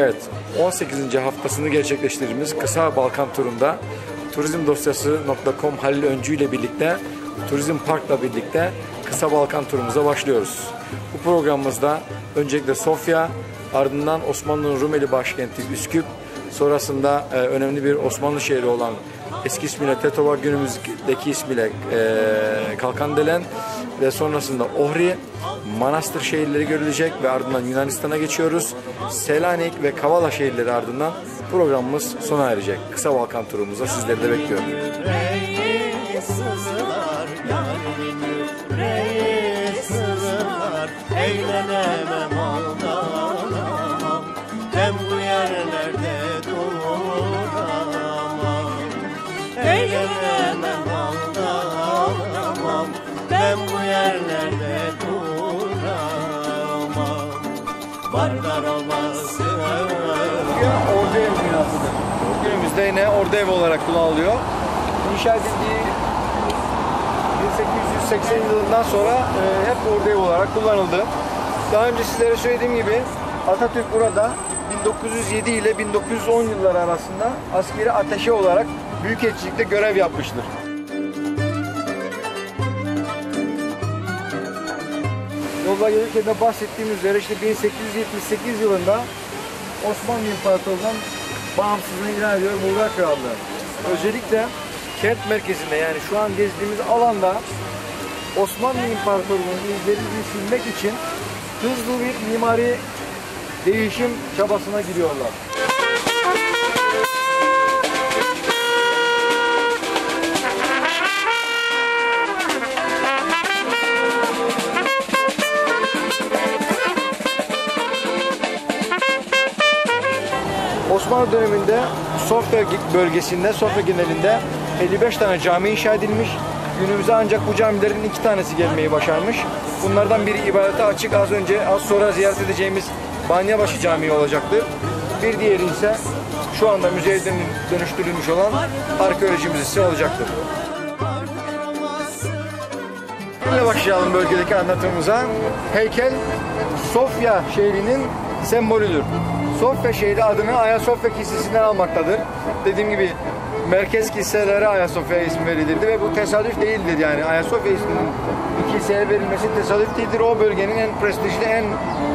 Evet, 18. haftasını gerçekleştirdiğimiz kısa Balkan turunda turizmdosyası.com Halil Öncü ile birlikte Turizm Park'la birlikte kısa Balkan turumuza başlıyoruz. Bu programımızda öncelikle Sofya, ardından Osmanlı'nın Rumeli başkenti Üsküp, sonrasında e, önemli bir Osmanlı şehri olan eski ismiyle Tetova, günümüzdeki ismiyle e, Kalkandelen ve sonrasında Ohri, Manastır şehirleri görülecek ve ardından Yunanistan'a geçiyoruz. Selanik ve Kavala şehirleri ardından programımız sona erecek. Kısa Balkan turumuzda sizleri de bekliyorum. Eğlenemem aldanamam Günümüzde yine ordu ev olarak kullanılıyor. İnşa edildiği 1880 yılından sonra e, hep ordu ev olarak kullanıldı. Daha önce sizlere söylediğim gibi Atatürk burada 1907 ile 1910 yılları arasında askeri ateşe olarak Büyükelçilikte görev yapmıştır. Yolda gelirken de bahsettiğim üzere işte 1878 yılında Osmanlı İmparatorluğu'ndan bağımsızlığını ilan ediyor Bulgar Krallığı. Özellikle kent merkezinde yani şu an gezdiğimiz alanda Osmanlı İmparatorluğu'nun izlerini silmek için hızlı bir mimari değişim çabasına giriyorlar. Osmanlı döneminde Sofya bölgesinde, Sofya genelinde 55 tane cami inşa edilmiş. Günümüze ancak bu camilerin iki tanesi gelmeyi başarmış. Bunlardan biri ibadete açık az önce az sonra ziyaret edeceğimiz Banyabaşı Camii olacaktır. Bir diğeri ise şu anda müzeye dönü- dönüştürülmüş olan arkeoloji müzesi olacaktır. Şimdi başlayalım bölgedeki anlatımımıza. Heykel Sofya şehrinin sembolüdür. Sofya şehri adını Ayasofya Kilisesi'nden almaktadır. Dediğim gibi merkez kiliselere Ayasofya ismi verilirdi ve bu tesadüf değildir yani. Ayasofya isminin bir kiliseye verilmesi tesadüf değildir. O bölgenin en prestijli, en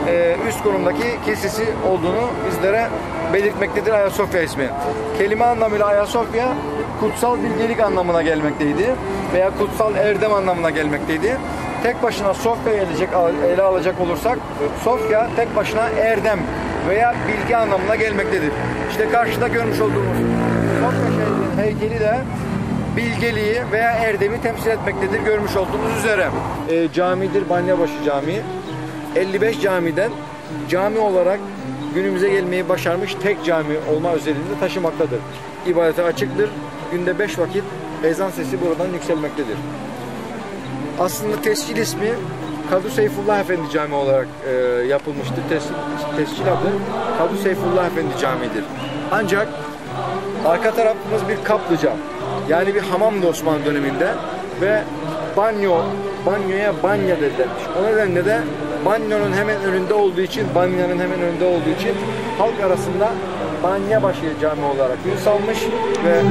e, üst konumdaki kilisesi olduğunu bizlere belirtmektedir Ayasofya ismi. Kelime anlamıyla Ayasofya kutsal bilgelik anlamına gelmekteydi veya kutsal erdem anlamına gelmekteydi. Tek başına Sofya'yı ele, ele alacak olursak Sofya tek başına erdem veya bilgi anlamına gelmektedir. İşte karşıda görmüş olduğumuz Sofya şehrinin heykeli de bilgeliği veya erdemi temsil etmektedir görmüş olduğunuz üzere. E, camidir Banyabaşı Camii. 55 camiden cami olarak günümüze gelmeyi başarmış tek cami olma özelliğini taşımaktadır. İbadete açıktır. Günde 5 vakit ezan sesi buradan yükselmektedir. Aslında tescil ismi Kadı Seyfullah Efendi Camii olarak e, yapılmıştır. Tes, tescil adı Kadı Seyfullah Efendi Camii'dir. Ancak arka tarafımız bir kaplıca. Yani bir hamamdı Osmanlı döneminde ve banyo, banyoya banya denilmiş. O nedenle de banyonun hemen önünde olduğu için, banyanın hemen önünde olduğu için halk arasında Banyabaşı Camii olarak ün salmış ve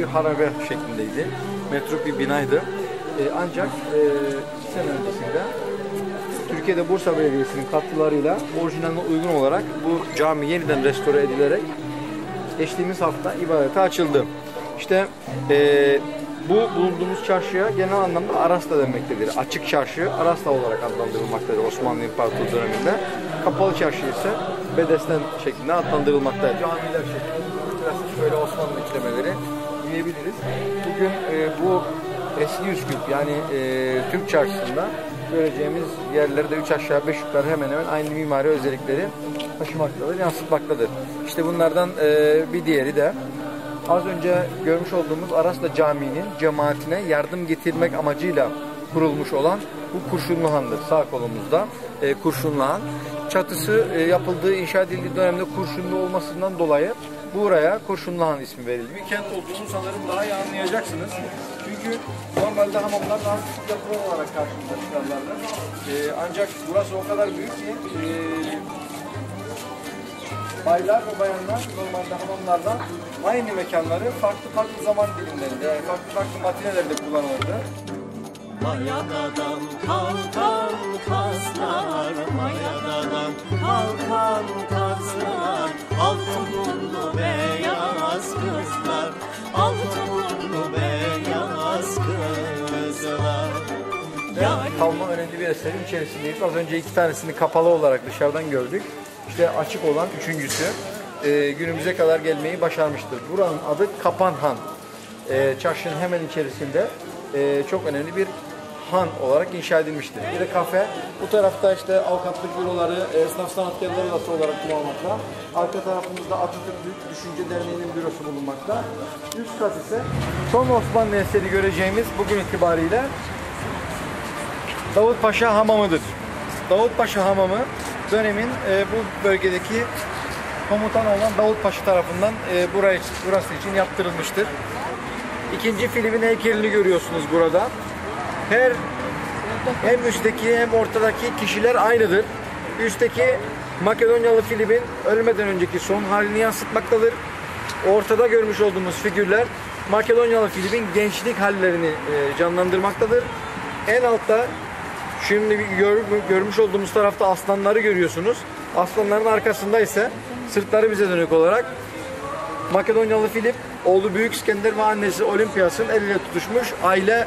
bir harabe şeklindeydi. Metruk bir binaydı. E, ancak e, iki sene öncesinde Türkiye'de Bursa Belediyesi'nin katkılarıyla orijinaline uygun olarak bu cami yeniden restore edilerek geçtiğimiz hafta ibadete açıldı. İşte e, Bu bulunduğumuz çarşıya genel anlamda Arasta denmektedir. Açık çarşı Arasta olarak adlandırılmaktadır Osmanlı İmparatorluğu döneminde. Kapalı çarşı ise Bedesten şeklinde adlandırılmaktadır. Camiler şeklinde klasik böyle Osmanlı işlemeleri diyebiliriz. Bugün e, bu eski Üsküp yani e, Türk çarşısında göreceğimiz yerlerde üç aşağı beş yukarı hemen hemen aynı mimari özellikleri taşımaktadır, yansıtmaktadır. İşte bunlardan e, bir diğeri de az önce görmüş olduğumuz Arasla Camii'nin cemaatine yardım getirmek amacıyla kurulmuş olan bu Kurşunlu Han'dır sağ kolumuzda. E, Kurşunlu Han. Çatısı e, yapıldığı, inşa edildiği dönemde kurşunlu olmasından dolayı buraya Kurşunlu Han ismi verildi. Bir kent olduğunu sanırım daha iyi anlayacaksınız. Çünkü normalde hamamlar daha küçük yapı olarak karşımıza çıkarlardı. E, ancak burası o kadar büyük ki e, baylar ve bayanlar normalde hamamlarda aynı mekanları farklı farklı zaman dilimlerinde, farklı farklı matinelerde kullanılırdı. Mayadadan kalkan kazlar Mayadadan kalkan kazlar Altın burnu beyaz kızlar Altın burnu beyaz kızlar Yani kalma önemli bir eserin içerisindeyiz. Az önce iki tanesini kapalı olarak dışarıdan gördük. İşte açık olan üçüncüsü e, günümüze kadar gelmeyi başarmıştır. Buranın adı Kapanhan. E, çarşının hemen içerisinde e, çok önemli bir han olarak inşa edilmiştir. Bir de kafe. Bu tarafta işte avukatlık büroları, esnaf sanatkarları odası olarak kullanılmakta. Arka tarafımızda Atatürk Büyük Düşünce Derneği'nin bürosu bulunmakta. Üst kat ise son Osmanlı eseri göreceğimiz bugün itibariyle Davutpaşa Hamamı'dır. Davutpaşa Hamamı dönemin e, bu bölgedeki komutan olan Davutpaşa tarafından e, burayı, burası için yaptırılmıştır. İkinci filmin heykelini görüyorsunuz burada. Her hem üstteki hem ortadaki kişiler aynıdır. Üstteki Makedonyalı Filip'in ölmeden önceki son halini yansıtmaktadır. Ortada görmüş olduğumuz figürler Makedonyalı Filip'in gençlik hallerini e, canlandırmaktadır. En altta şimdi gör- görmüş olduğumuz tarafta aslanları görüyorsunuz. Aslanların arkasında ise sırtları bize dönük olarak Makedonyalı Filip, oğlu Büyük İskender ve annesi Olimpiyas'ın el ile tutuşmuş aile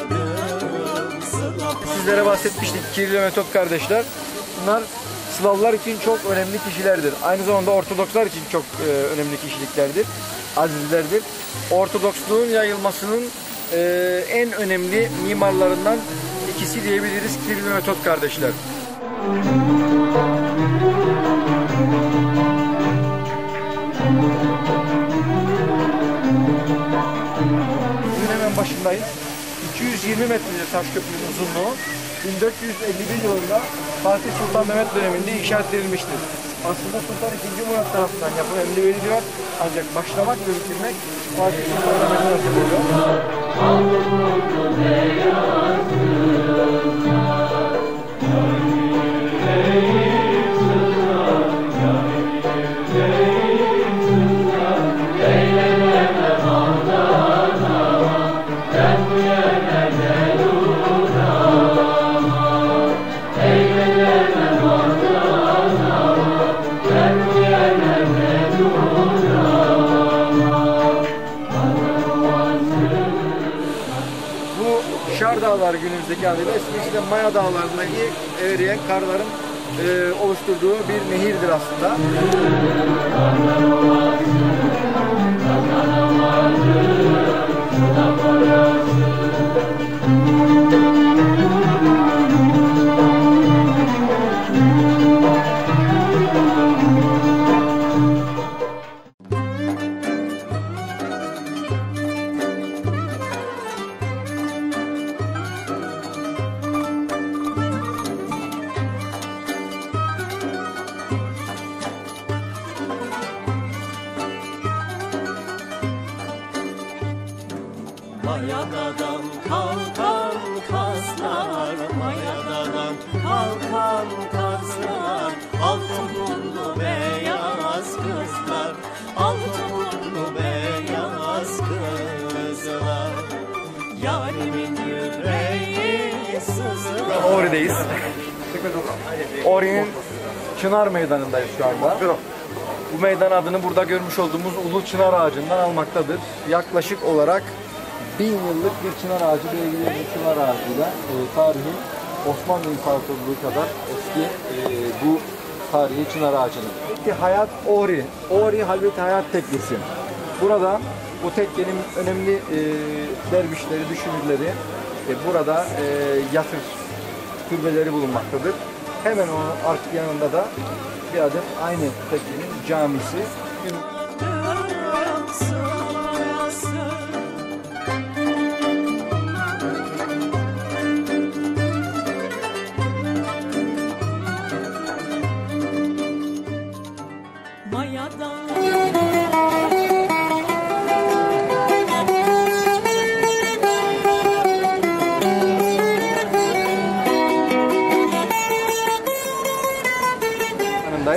Sizlere bahsetmiştik Kiril ve Metot kardeşler. Bunlar Slavlar için çok önemli kişilerdir. Aynı zamanda Ortodokslar için çok e, önemli kişiliklerdir. Azizlerdir. Ortodoksluğun yayılmasının e, en önemli mimarlarından ikisi diyebiliriz Kiril ve Metot kardeşler. Bugün hemen başındayız. 220 metredir taş köprünün uzunluğu. 1451 yılında Fatih Sultan Mehmet döneminde inşa edilmiştir. Aslında Sultan II. Murat tarafından yapılan emrediliyor. Ancak başlamak ve bitirmek Fatih Sultan Mehmet'e nasip oluyor. Dağları günümüzdeki adıyla eskisi de Maya Dağları'ndaki eriyen karların e, oluşturduğu bir nehirdir aslında. Mayadadan Ori'deyiz. Ori'nin Çınar Meydanı'ndayız şu anda. Bu meydan adını burada görmüş olduğumuz Ulu Çınar Ağacı'ndan almaktadır. Yaklaşık olarak bin yıllık bir çınar ağacı belirli bir çınar ağacıyla e, tarihin Osmanlı İmparatorluğu kadar eski e, bu tarihi çınar ağacının. Peki Hayat Ori, Ori Halveti Hayat Tekkesi. Burada bu tekkenin önemli e, dervişleri, düşünürleri e, burada e, yatır türbeleri bulunmaktadır. Hemen onun ark yanında da bir adet aynı tekkenin camisi.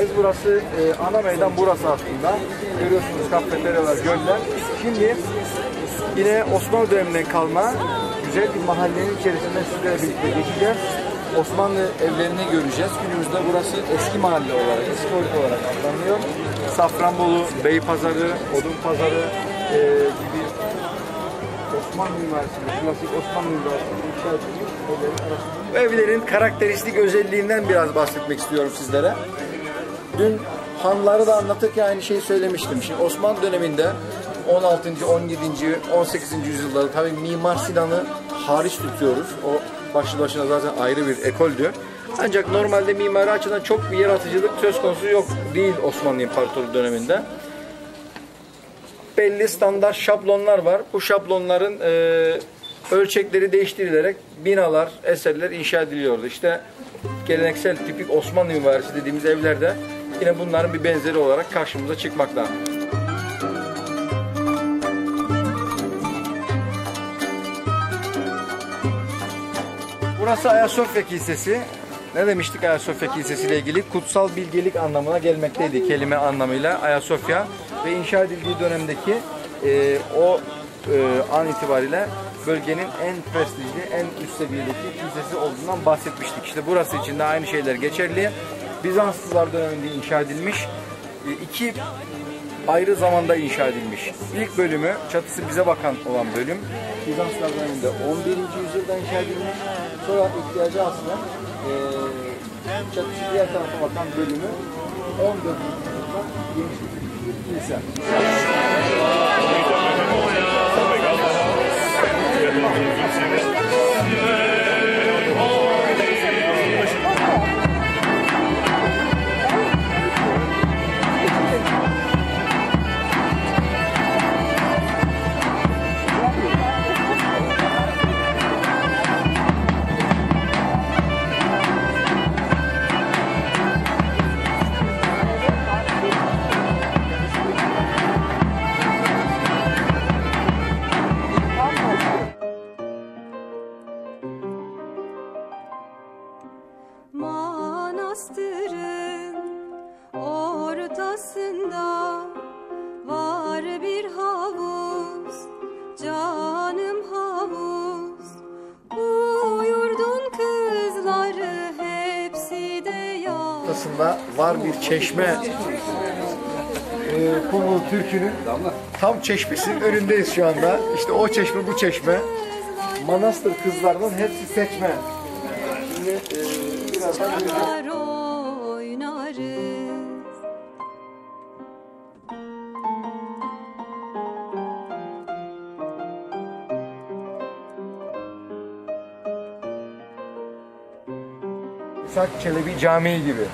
Yanındayız. Burası e, ana meydan burası aslında. Görüyorsunuz kafeteryalar, göller. Şimdi yine Osmanlı döneminden kalma güzel bir mahallenin içerisinde sizlerle birlikte geçeceğiz. Osmanlı evlerini göreceğiz. Günümüzde burası eski mahalle olarak, eski olarak adlanıyor. Safranbolu, Beypazarı, Odunpazarı e, gibi Osmanlı mimarisinde, klasik Osmanlı mimarisinde inşa edilmiş evlerin arasında. Bu evlerin karakteristik özelliğinden biraz bahsetmek istiyorum sizlere. Dün hanları da anlatırken aynı şeyi söylemiştim. Şimdi Osmanlı döneminde 16. 17. 18. yüzyıllarda tabii Mimar Sinan'ı hariç tutuyoruz. O başlı başına zaten ayrı bir ekoldü. Ancak normalde mimari açıdan çok bir yaratıcılık söz konusu yok değil Osmanlı İmparatorluğu döneminde belli standart şablonlar var. Bu şablonların e, ölçekleri değiştirilerek binalar, eserler inşa ediliyordu. İşte geleneksel tipik Osmanlı mimarisi dediğimiz evlerde yine bunların bir benzeri olarak karşımıza çıkmakta. Burası Ayasofya Kilisesi. Ne demiştik Ayasofya Kilisesi ile ilgili? Kutsal bilgelik anlamına gelmekteydi kelime anlamıyla Ayasofya ve inşa edildiği dönemdeki e, o e, an itibariyle bölgenin en prestijli, en üst seviyedeki kilisesi olduğundan bahsetmiştik. İşte burası için de aynı şeyler geçerli. Bizanslılar döneminde inşa edilmiş. E, iki ayrı zamanda inşa edilmiş. İlk bölümü çatısı bize bakan olan bölüm Bizanslar döneminde 11. yüzyılda inşa edilmiş. Sonra ihtiyacı aslen eee çatısı diğer tarafa bakan bölümü 14. yüzyılda genişletilmiş bir kilise. Çeşme e, Kumru Türk'ünün tam çeşmesinin önündeyiz şu anda. İşte o çeşme bu çeşme. Manastır kızlarının hepsi seçme. Şimdi e, birazdan göreceğiz. oynarız. İshak Çelebi Camii gibi.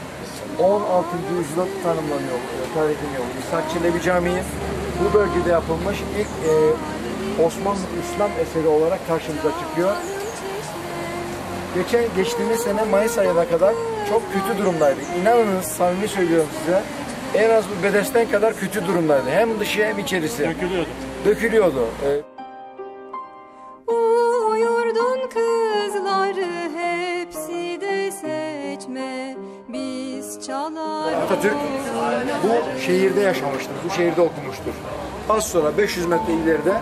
16. yüzyılda tanımlanıyor, e, tarih ediliyor. İshak Çelebi Camii bu bölgede yapılmış ilk e, Osmanlı İslam eseri olarak karşımıza çıkıyor. Geçen geçtiğimiz sene Mayıs ayına kadar çok kötü durumdaydı. İnanınız samimi söylüyorum size. En az bu bedesten kadar kötü durumdaydı. Hem dışı hem içerisi. Dökülüyordu. Dökülüyordu. E, şehirde yaşamıştır, bu şehirde okumuştur. Az sonra 500 metre ileride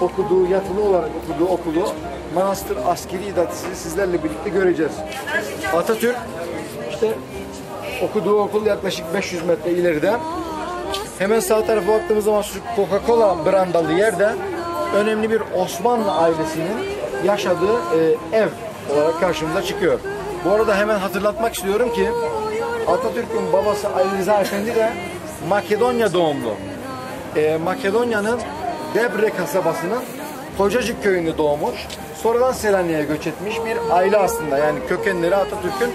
okuduğu, yatılı olarak okuduğu okulu Manastır Askeri İdatı'sı sizlerle birlikte göreceğiz. Atatürk işte okuduğu okul yaklaşık 500 metre ileride. Hemen sağ tarafa baktığımız zaman Coca-Cola brandalı yerde önemli bir Osmanlı ailesinin yaşadığı e, ev olarak karşımıza çıkıyor. Bu arada hemen hatırlatmak istiyorum ki Atatürk'ün babası Ali Rıza Efendi de Makedonya doğumlu. E, Makedonya'nın Debre kasabasının Kocacık köyünde doğmuş. Sonradan Selanik'e göç etmiş bir aile aslında. Yani kökenleri Atatürk'ün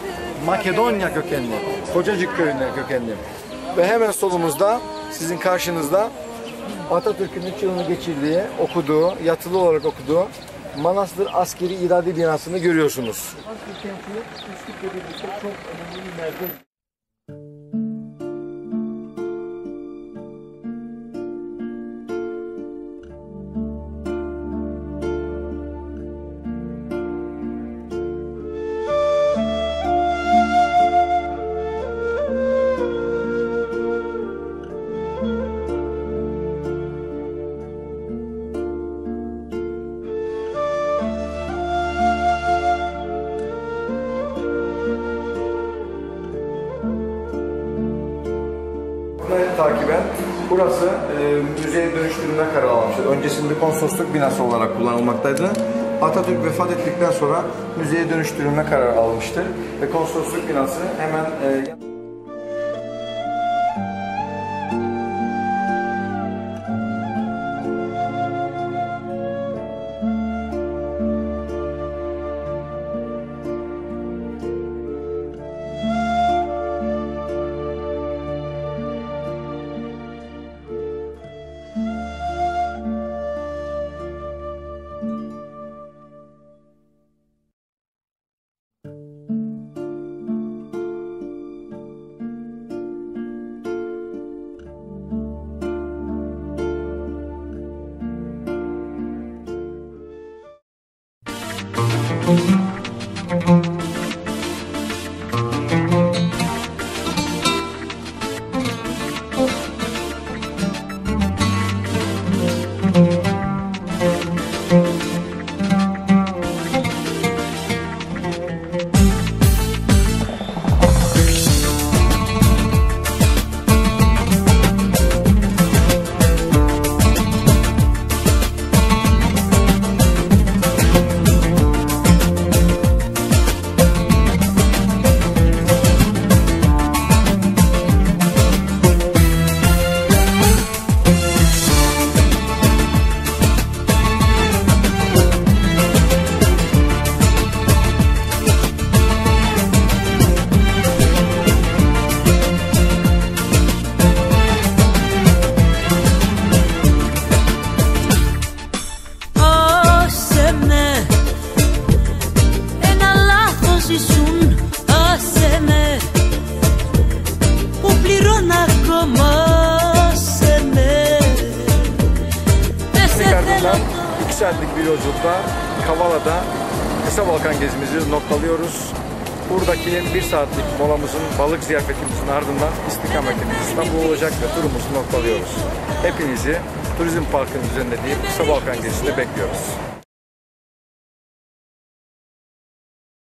Makedonya kökenli. Kocacık köyünde kökenli. Ve hemen solumuzda sizin karşınızda Atatürk'ün 3 yılını geçirdiği, okuduğu, yatılı olarak okuduğu Manastır Askeri İdadi Binası'nı görüyorsunuz. Bunları burası e, müzeye dönüştürülme kararı almıştır. Öncesinde konsolosluk binası olarak kullanılmaktaydı. Atatürk vefat ettikten sonra müzeye dönüştürülme kararı almıştır. Ve konsolosluk binası hemen e, gezimizi noktalıyoruz. Buradaki bir saatlik molamızın, balık ziyafetimizin ardından istikametimiz İstanbul olacak ve turumuzu noktalıyoruz. Hepinizi Turizm Parkı'nın düzenlediği Kısa Balkan gezisinde bekliyoruz.